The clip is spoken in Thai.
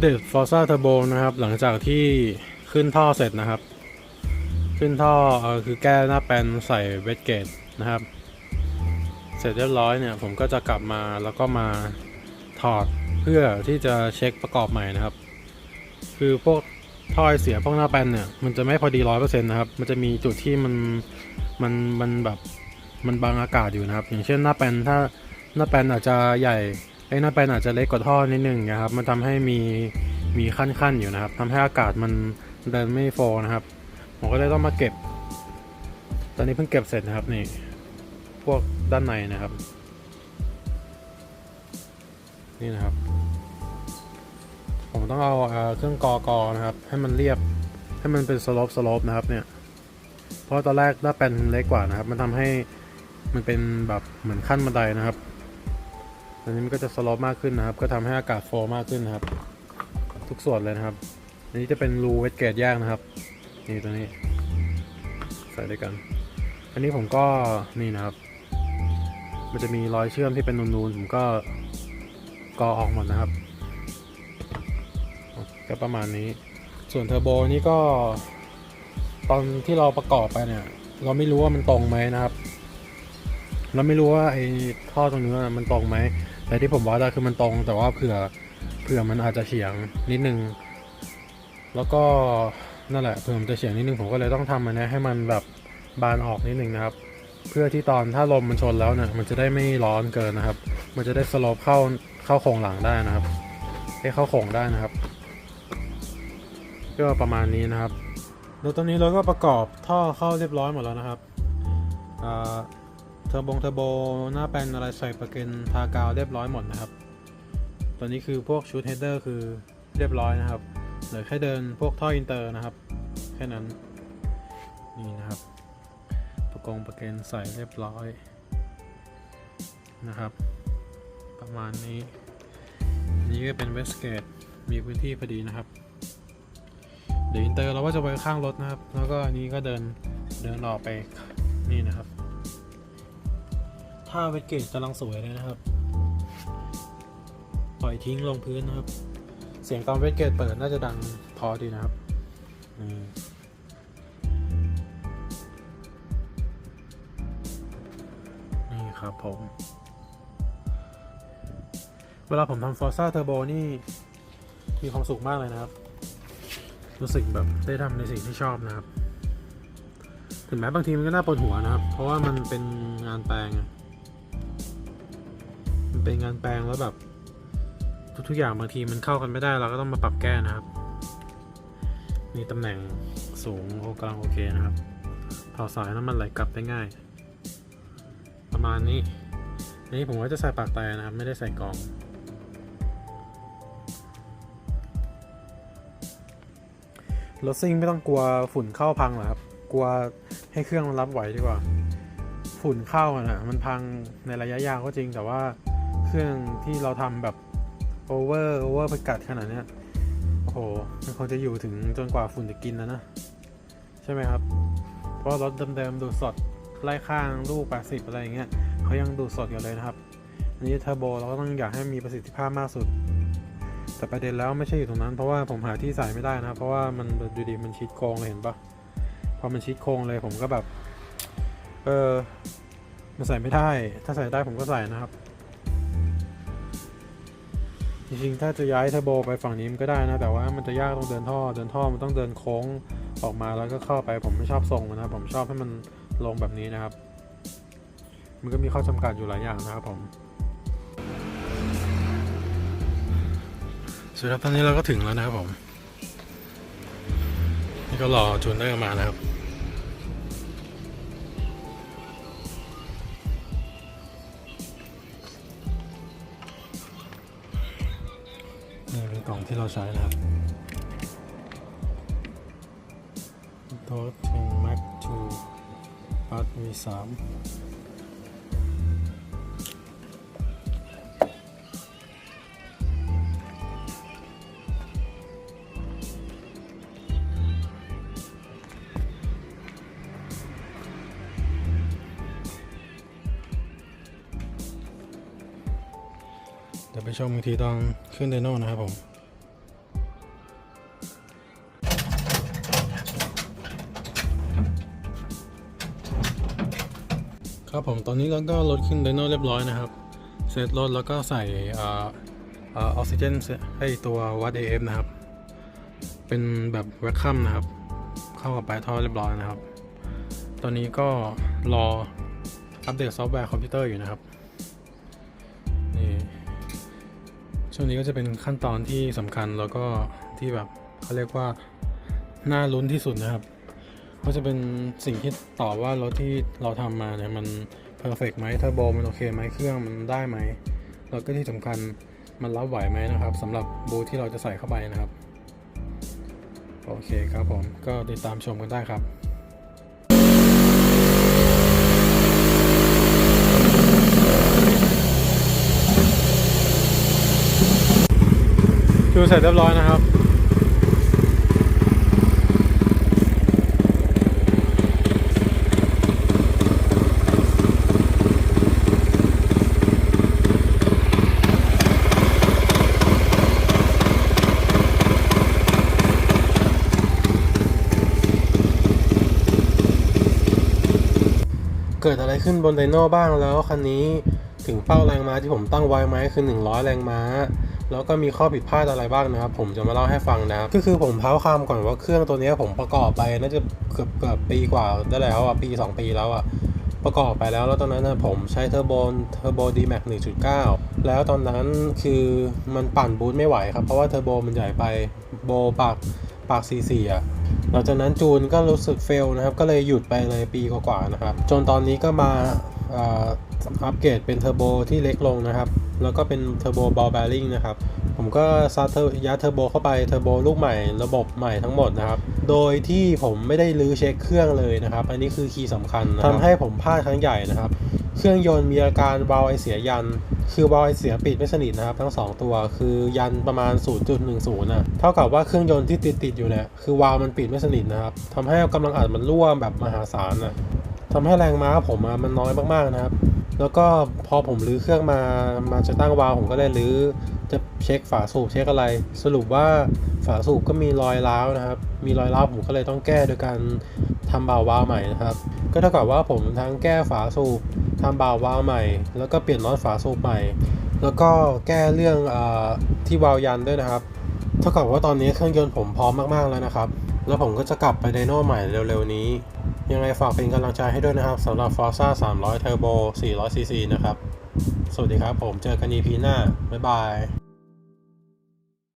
เดตฟอร์ซ่าเทอร์โบนะครับ หลังจากที่ขึ้นท่อเสร็จนะครับ ขึ้นท่อเออคือแก้หน้าแปนใส่เวทเกตนะครับ เสร็จเรียบร้อยเนี่ย ผมก็จะกลับมาแล้วก็มาถอดเพื่อที่จะเช็คประกอบใหม่นะครับ คือพวกท่อไอเสียพวกหน้าแปนเนี่ยมันจะไม่พอดีร้อยเปอร์เซ็นต์นะครับ มันจะมีจุดที่มันมันมันแบบมันบังอากาศอยู่นะครับ อย่างเช่นหน้าแปนถ้าหน้าแปนอาจจะใหญ่ ไอ้หน้าแปลนอาจจะเล็กกว่าท่อนิดนึงนะครับมันทำให้มีมีขั้นๆอยู่นะครับทำให้อากาศมันเดินไม่โฟนะครับ ผมก็เลยต้องมาเก็บ ตอนนี้เพิ่งเก็บเสร็จนะครับนี่พวกด้านในนะครับ นี่นะครับ ผมต้องเอาเครื่องกอกอนะครับ ให้มันเรียบให้มันเป็นสโลปสโลปนะครับเนี่ยเพราะตอนแรกหน้าแปลนเล็กกว่านะครับ มันทำให้มันเป็นแบบเหมือนขั้นบันไดนะครับ ตอนนี้มันก็จะสโลปมากขึ้นนะครับ ก็ทำให้อากาศฟล์มากขึ้นนะครับ ทุกส่วนเลยนะครับ อันนี้จะเป็นรูเวทเกตแยกนะครับ นี่ตัวนี้ ใส่ด้วยกัน อันนี้ผมก็นี่นะครับ มันจะมีรอยเชื่อมที่เป็นนูนๆผมก็กอออกหมดนะครับก็ประมาณนี้ ส่วนเทอร์โบนี่ก็ ตอนที่เราประกอบไปเนี่ย เราไม่รู้ว่ามันตรงไหมนะครับ เราไม่รู้ว่าไอ้ท่อตรงนี้มันตรงไหม แต่ที่ผมวัดอะคือมันตรงแต่ว่าเผื่อเผื่อมันอาจจะเฉียงนิดนึง แล้วก็นั่นแหละเผื่อมันจะเฉียงนิดนึงผมก็เลยต้องทำมันเนี้ยให้มันแบบบานออกนิดนึงนะครับ เพื่อที่ตอนถ้าลมมันชนแล้วเนี่ยมันจะได้ไม่ร้อนเกินนะครับ มันจะได้สโลปเข้าเข้าโครงหลังได้นะครับให้เข้าโครงได้นะครับก็ประมาณนี้นะครับแล้วตอนนี้เราก็ประกอบท่อเข้าเรียบร้อยหมดแล้วนะครับอ่า เทอร์โบงเทอร์โบหน้าแปลนอะไรใส่ประกันทากาวเรียบร้อยหมดนะครับตอนนี้คือพวกชุดเฮดเดอร์คือเรียบร้อยนะครับเหลือแค่เดินพวกท่ออินเตอร์นะครับ แค่นั้นนี่นะครับประกงประกันใส่เรียบร้อยนะครับ ประมาณนี้นนี้ก็เป็นเวสเกตมีพื้นที่พอดีนะครับ เดี๋ยวอินเตอร์เราก็จะไว้ข้างรถนะครับ แล้วก็อันนี้ก็เดินเดินออกไปนี่นะครับ ถ้าเวสเกตกำลังสวยเลยนะครับ ปล่อยทิ้งลงพื้นนะครับ เสียงตอนเวสเกตเปิดน่าจะดังพอดีนะครับนี่ครับผม เวลาผมทำ Forza Turbo นี่ มีความสุขมากเลยนะครับ รู้สึกแบบได้ทำในสิ่งที่ชอบนะครับถึงแม้บางทีมันก็น่าปวดหัวนะครับ เพราะว่ามันเป็นงานแปลง มันเป็นงานแปลงแล้วแบบทุกๆอย่างบางทีมันเข้ากันไม่ได้เราก็ต้องมาปรับแก้นะครับ มีตำแหน่งสูงโอกลังโอเคนะครับเผาสายน้ำมันไหลกลับได้ง่าย ประมาณนี้อันนี้ผมก็จะใส่ปากแตนะครับ ไม่ได้ใส่กล่องรถซิ่งไม่ต้องกลัวฝุ่นเข้าพังหรอครับ กลัวให้เครื่องมันรับไหวดีกว่า ฝุ่นเข้าอะนะมันพังในระยะยาวก็จริงแต่ว่า เครื่องที่เราทำแบบโอเวอร์โอเวอร์ประกัดขนาดเนี้ยโอ้โหมันคงจะอยู่ถึงจนกว่าฝุ่นจะกินแล้วนะ ใช่ไหมครับ เพราะรถเดิมๆดูดสดไล่ข้างลูก 80 อะไรอย่างเงี้ยเขายังดูดสดอยู่เลยนะครับ อันนี้เทอร์โบเราก็ต้องอยากให้มีประสิทธิภาพมากสุด แต่ประเด็นแล้วไม่ใช่อยู่ตรงนั้น เพราะว่าผมหาที่ใส่ไม่ได้นะเพราะว่ามันดูดีมันชิดโครงเลยเห็นปะพอมันชิดโครงเลยผมก็แบบ เออมันใส่ไม่ได้ ถ้าใส่ได้ผมก็ใส่นะครับ จริงๆ ถ้าจะย้ายเทอร์โบไปฝั่งนี้มันก็ได้นะ แต่ว่ามันจะยากตรงเดินท่อ เดินท่อมันต้องเดินโค้งออกมาแล้วก็เข้าไปผมไม่ชอบทรงนะครับผมชอบให้มันลงแบบนี้นะครับ มันก็มีข้อจำกัดอยู่หลายอย่างนะครับผมสวัสดีครับตอนนี้เราก็ถึงแล้วนะครับผม นี่ก็รอจูนเนอร์มานะครับ เป็นกล่องที่เราใช้นะครับโดสเทงแม็กทูปัดวีสามเดี๋ยวไปชมอีกทีตอนขึ้นเดโน่นะครับผม ครับผมตอนนี้เราก็ลดขึ้นไดโน่เรียบร้อยนะครับเซตรถแล้วก็ใส่อ่าอ่าออกซิเจนให้ตัววัด AF นะครับ เป็นแบบแวคคัมนะครับ เข้ากับปลายท่อเรียบร้อยนะครับ ตอนนี้ก็รออัปเดตซอฟต์แวร์คอมพิวเตอร์อยู่นะครับนี่ช่วงนี้ก็จะเป็นขั้นตอนที่สำคัญแล้วก็ที่แบบเขาเรียกว่าน่าลุ้นที่สุดนะครับ ก็จะเป็นสิ่งที่ตอบว่ารถที่เราทำมาเนี่ยมันเพอร์เฟกไหมเทอร์โบมันโอเคไหมเครื่องมันได้ไหมแล้วก็ที่สำคัญมันรับไหวไหมนะครับสำหรับบูทที่เราจะใส่เข้าไปนะครับ โอเคครับผมก็ติดตามชมกันได้ครับดูเสร็จเรียบร้อยนะครับ เกิดอะไรขึ้นบนไดโน่บ้างแล้วคันนี้ถึงเป้าแรงม้าที่ผมตั้งไว้ไหมคือ 100 แรงม้า แล้วก็มีข้อผิดพลาดอะไรบ้างนะครับ ผมจะมาเล่าให้ฟังนะครับก็คือผมเท้าความก่อนว่าเครื่องตัวนี้ผมประกอบไปน่าจะเกือบเกือบปีกว่าได้แล้วอะปี 2 ปีแล้วอะประกอบไปแล้วแล้วตอนนั้นผมใช้เทอร์โบเทอร์โบดีแม็ก1.9แล้วตอนนั้นคือมันปั่นบูทไม่ไหวครับ เพราะว่าเทอร์โบมันใหญ่ไปโบปากปาก C4 อะ หลังจากนั้นจูนก็รู้สึกเฟลนะครับ ก็เลยหยุดไปเลยปีกว่าๆนะครับ จนตอนนี้ก็มาอัปเกรดเป็นเทอร์โบที่เล็กลงนะครับ แล้วก็เป็นเทอร์โบบอลแบริ่งนะครับ ผมก็ซัดเทอร์ยัดเทอร์โบเข้าไปเทอร์โบลูกใหม่ระบบใหม่ทั้งหมดนะครับ โดยที่ผมไม่ได้รื้อเช็คเครื่องเลยนะครับ อันนี้คือคีย์สำคัญคทำให้ผมพลาดครั้งใหญ่นะครับ เครื่องยนต์มีอาการวาไอเสียยัน คือวาล์วไอเสียปิดไม่สนิทนะครับทั้ง 2 ตัวคือยันประมาณ 0.10นะเท่ากับว่าเครื่องยนต์ที่ติดติดอยู่เนี่ยคือวาล์วมันปิดไม่สนิทนะครับทำให้กำลังอัดมันรั่วแบบมหาศาลนะทำให้แรงม้าผมมันน้อยมากๆนะครับ แล้วก็พอผมรื้อเครื่องมามาจะตั้งวาล์วผมก็เลยรื้อจะเช็คฝาสูบเช็คอะไร สรุปว่า ฝาสูบก็มีรอยร้าวนะครับ มีรอยร้าวผมก็เลยต้องแก้โดยการทำบาววาล์วใหม่นะครับ ก็เท่ากับว่าผมทั้งแก้ฝาสูบทำบาววาล์วใหม่ แล้วก็เปลี่ยนน็อตฝาสูบใหม่ แล้วก็แก้เรื่องอที่วาล์วยันด้วยนะครับ เท่ากับว่าตอนนี้เครื่องยนต์ผมพร้อมมากๆแล้วนะครับ แล้วผมก็จะกลับไปไดโน่ใหม่เร็วๆนี้ ยังไงฝากเป็นกำลังใจให้ด้วยนะครับสำหรับ Forza 300 Turbo 400cc นะครับ สวัสดีครับผมเจอกัน EP หน้า บ๊ายบาย